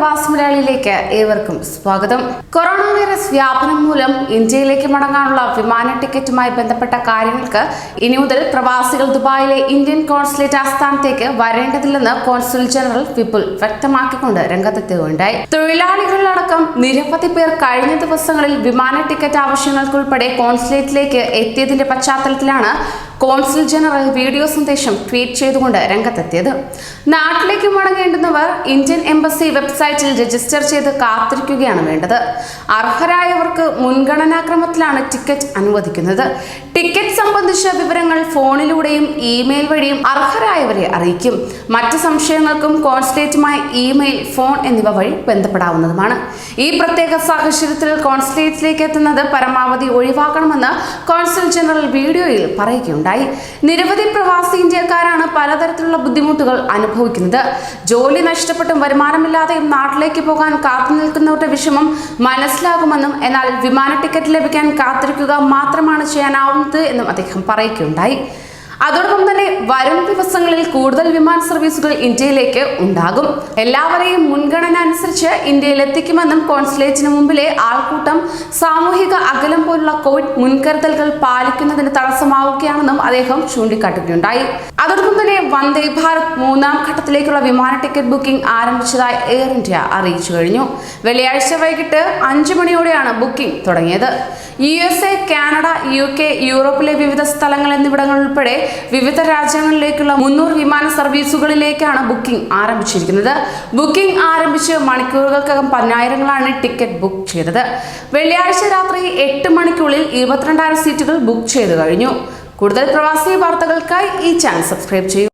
പ്രവാസി മലയാളിയിലേക്ക് ഏവർക്കും സ്വാഗതം. കൊറോണ വൈറസ് വ്യാപനം മൂലം ഇന്ത്യയിലേക്ക് മടങ്ങാനുള്ള വിമാന ടിക്കറ്റുമായി ബന്ധപ്പെട്ട കാര്യങ്ങൾക്ക് ഇനി മുതൽ പ്രവാസികൾ ദുബായിലെ ഇന്ത്യൻ കോൺസുലേറ്റ് ആസ്ഥാനത്തേക്ക് വരേണ്ടതില്ലെന്ന് കോൺസുൽ ജനറൽ വിപുൽ വ്യക്തമാക്കിക്കൊണ്ട് രംഗത്തെത്തുകയുണ്ടായി. തൊഴിലാളികളിലടക്കം നിരവധി പേർ കഴിഞ്ഞ ദിവസങ്ങളിൽ വിമാന ടിക്കറ്റ് ആവശ്യങ്ങൾക്കുൾപ്പെടെ കോൺസുലേറ്റിലേക്ക് എത്തിയതിന്റെ പശ്ചാത്തലത്തിലാണ് കോൺസുൽ ജനറൽ വീഡിയോ സന്ദേശം ട്വീറ്റ് ചെയ്തുകൊണ്ട് രംഗത്തെത്തിയത്. നാട്ടിലേക്ക് മടങ്ങേണ്ടുന്നവർ ഇന്ത്യൻ എംബസി വെബ്സൈറ്റിൽ രജിസ്റ്റർ ചെയ്ത് കാത്തിരിക്കുകയാണ് വേണ്ടത്. അർഹരായവർക്ക് മുൻഗണനാക്രമത്തിലാണ് ടിക്കറ്റ് അനുവദിക്കുന്നത്. ടിക്കറ്റ് സംബന്ധിച്ച വിവരങ്ങൾ ഫോണിലൂടെയും ഇമെയിൽ വഴിയും അർഹരായവരെ അറിയിക്കും. മറ്റ് സംശയങ്ങൾക്കും കോൺസുലേറ്റുമായി ഇമെയിൽ ഫോൺ എന്നിവ വഴി ബന്ധപ്പെടാവുന്നതുമാണ്. ഈ പ്രത്യേക സാഹചര്യത്തിൽ കോൺസുലേറ്റിലേക്ക് എത്തുന്നത് പരമാവധി ഒഴിവാക്കണമെന്ന് കോൺസുൽ ജനറൽ വീഡിയോയിൽ പറയുകയുണ്ടായി നിരവധി പ്രവാസി ഇന്ത്യക്കാരാണ് പലതരത്തിലുള്ള ബുദ്ധിമുട്ടുകൾ അനുഭവിക്കുന്നത്. ജോലി നഷ്ടപ്പെട്ടും വരുമാനമില്ലാതെയും നാട്ടിലേക്ക് പോകാൻ കാത്തു നിൽക്കുന്നവരുടെ വിഷമം മനസ്സിലാകുമെന്നും എന്നാൽ വിമാന ടിക്കറ്റ് ലഭിക്കാൻ കാത്തിരിക്കുക മാത്രമാണ് ചെയ്യാനാവുന്നത് എന്നും അദ്ദേഹം പറയുകയുണ്ടായി. അതോടൊപ്പം തന്നെ വരും ദിവസങ്ങളിൽ കൂടുതൽ വിമാന സർവീസുകൾ ഇന്ത്യയിലേക്ക് ഉണ്ടാകും. എല്ലാവരെയും മുൻഗണന അനുസരിച്ച് ഇന്ത്യയിൽ എത്തിക്കുമെന്നും കോൺസുലേറ്റിന് മുമ്പിലെ ആൾക്കൂട്ടം സാമൂഹിക അകലം പോലുള്ള കോവിഡ് മുൻകരുതലുകൾ പാലിക്കുന്നതിന് തടസ്സമാവുകയാണെന്നും അദ്ദേഹം ചൂണ്ടിക്കാട്ടുകയുണ്ടായി. അതോടൊപ്പം തന്നെ വന്ദേ ഭാരത് മൂന്നാം ഘട്ടത്തിലേക്കുള്ള വിമാന ടിക്കറ്റ് ബുക്കിംഗ് ആരംഭിച്ചതായി എയർ ഇന്ത്യ അറിയിച്ചു കഴിഞ്ഞു. വെള്ളിയാഴ്ച വൈകിട്ട് അഞ്ചു മണിയോടെയാണ് ബുക്കിംഗ് തുടങ്ങിയത്. U S A Canada U K യൂറോപ്പിലെ വിവിധ സ്ഥലങ്ങൾ എന്നിവിടങ്ങൾ ഉൾപ്പെടെ വിവിധ രാജ്യങ്ങളിലേക്കുള്ള മുന്നൂറ് വിമാന സർവീസുകളിലേക്കാണ് ബുക്കിംഗ് ആരംഭിച്ചിരിക്കുന്നത്. ബുക്കിംഗ് ആരംഭിച്ച് മണിക്കൂറുകൾക്കകം പതിനായിരങ്ങളാണ് ടിക്കറ്റ് ബുക്ക് ചെയ്തത്. വെള്ളിയാഴ്ച രാത്രി എട്ട് മണിക്കുള്ളിൽ ഇരുപത്തിരണ്ടായിരം സീറ്റുകൾ ബുക്ക് ചെയ്തു കഴിഞ്ഞു. കൂടുതൽ പ്രവാസി വാർത്തകൾക്കായി ഈ ചാനൽ സബ്സ്ക്രൈബ് ചെയ്യൂ.